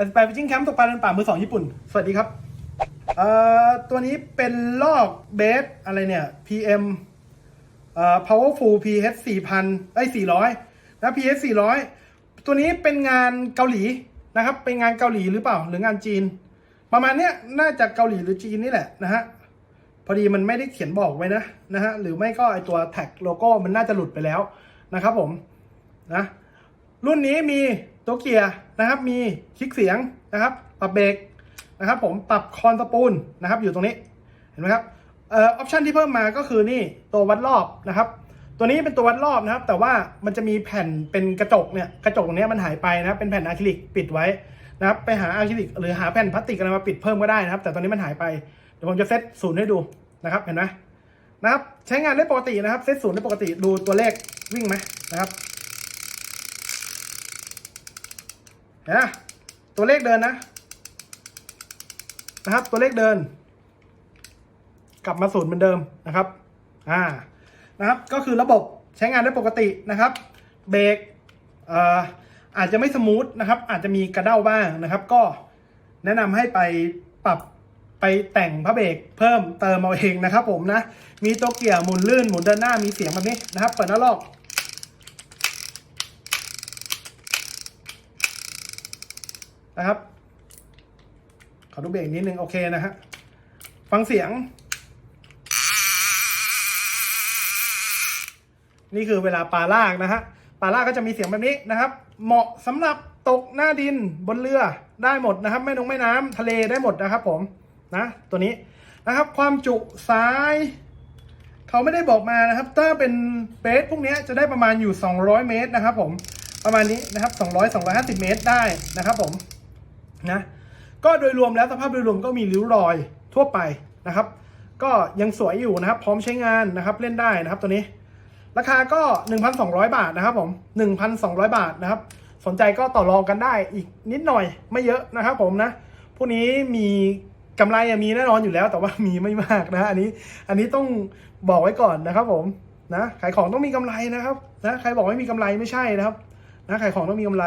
ไปไปจิ้งแคมป์ตกปลาเดินป่ามือสองญี่ปุ่น สวัสดีครับ เอ่อ ตัวนี้เป็นลอกเบสอะไรเนี่ย PM เอ่อ powerful PH 4,000ไอ้400 นะ PH 400 ตัวนี้เป็นงานเกาหลีนะครับ เป็นงานเกาหลีหรือเปล่า หรืองานจีน ประมาณเนี้ย น่าจะเกาหลีหรือจีนนี่แหละนะฮะ พอดีมันไม่ได้เขียนบอกไว้นะนะฮะ หรือไม่ก็ไอตัวแท็กโลโก้มันน่าจะหลุดไปแล้วนะครับผม นะ รุ่นนี้มีตัวเกียร์นะครับ มีคลิกเสียงนะครับ ปรับเบรกนะครับ ผมปรับคอนสปูลนะครับ อยู่ตรงนี้เห็นไหมครับเอ่อออปชันที่เพิ่มมาก็คือนี่ตัววัดรอบนะครับ ตัวนี้เป็นตัววัดรอบนะครับ แต่ว่ามันจะมีแผ่นเป็นกระจกเนี่ยกระจกตรงเนี้ยมันหายไปนะครับเป็นแผ่นอะคริลิกปิดไว้นะครับ ไปหาอะคริลิกหรือหาแผ่นพลาสติกอะไรมาปิดเพิ่มก็ได้นะครับ แต่ตอนนี้มันหายไปเดี๋ยวผมจะเซตศูนย์ให้ดูนะครับเห็นไหมนะครับ ใช้งานได้ปกตินะครับ เซตศูนย์ได้ปกติดูตัวเลขวิ่งไหมนะครับ เห็ นไหมตัวเลขเดินนะนะครับ ตัวเลขเดิน กลับมาศูนย์เหมือนเดิมนะครับอ่านะครับ ก็คือระบบใช้งานได้ปกตินะครับ เบรกเอ่ออาจจะไม่สมูทนะครับ อาจจะมีกระเด้าบ้างนะครับ ก็แนะนำให้ไปปรับไปแต่งพระเบรกเพิ่มเติมเอาเองนะครับผมนะ มีตัวเกียร์หมุนลื่นหมุนเดินหน้ามีเสียงแบบนี้นะครับ เปิดหน้าลอก นะครับ ขอดูเบรกนิดนึงโอเคนะฮะ ฟังเสียง นี่คือเวลาปลาลากนะฮะ ปลาลากก็จะมีเสียงแบบนี้นะครับ เหมาะสำหรับตกหน้าดินบนเรือได้หมดนะครับแม่นงแม่น้ำทะเลได้หมดนะครับผมนะตัวนี้นะครับ ความจุสายเขาไม่ได้บอกมานะครับ ถ้าเป็นเบสพวกนี้จะได้ประมาณอยู่ 200 เมตรนะครับผมประมาณนี้นะครับ 200 250 เมตรได้นะครับผม นะก็โดยรวมแล้วสภาพโดยรวมก็มีริ้วรอยทั่วไปนะครับ ก็ยังสวยอยู่นะครับ พร้อมใช้งานนะครับเล่นได้นะครับตัวนี้ ราคาก็ 1,200 บาทนะครับผม 1,200 บาทนะครับ สนใจก็ต่อรองกันได้อีกนิดหน่อยไม่เยอะนะครับผมนะพวกนี้มีกำไรมีแน่นอนอยู่แล้ว แต่ว่ามีไม่มากนะอันนี้อันนี้ต้องบอกไว้ก่อนนะครับ ผมนะขายของต้องมีกำไรนะครับนะใครบอกไม่มีกำไรไม่ใช่นะครับนะขายของต้องมีกำไร